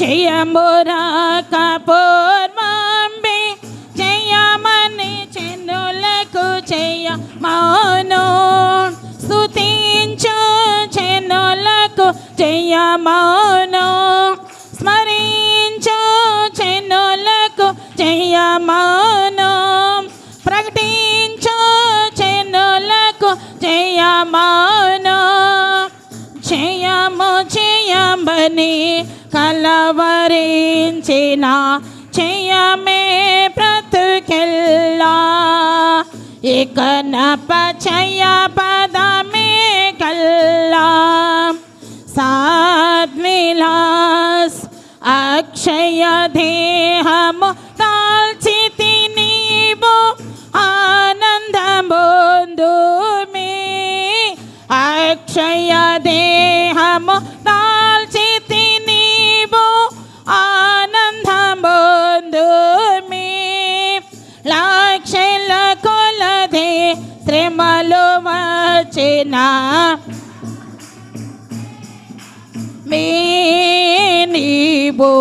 జయమురాక పూర్వంబి జయమని చెన్నులకు జయ మౌను స్థుతించు చెన్నులకు జయ మౌను స్మరించు చెన్నులకు జయ మౌను ప్రకటించు చెన్నులకు జయ మౌను జయము జయమని కలవరించిన జయమే బ్రతుకెల్లా ఇక నపచయ పదమే కల్లా సాద్విలాస్ అక్షయ దేహము దాల్చితి నీవు ఆనందముందుమే అక్షయ దేహము శ్రమలు వచ్చిన మీ నీవు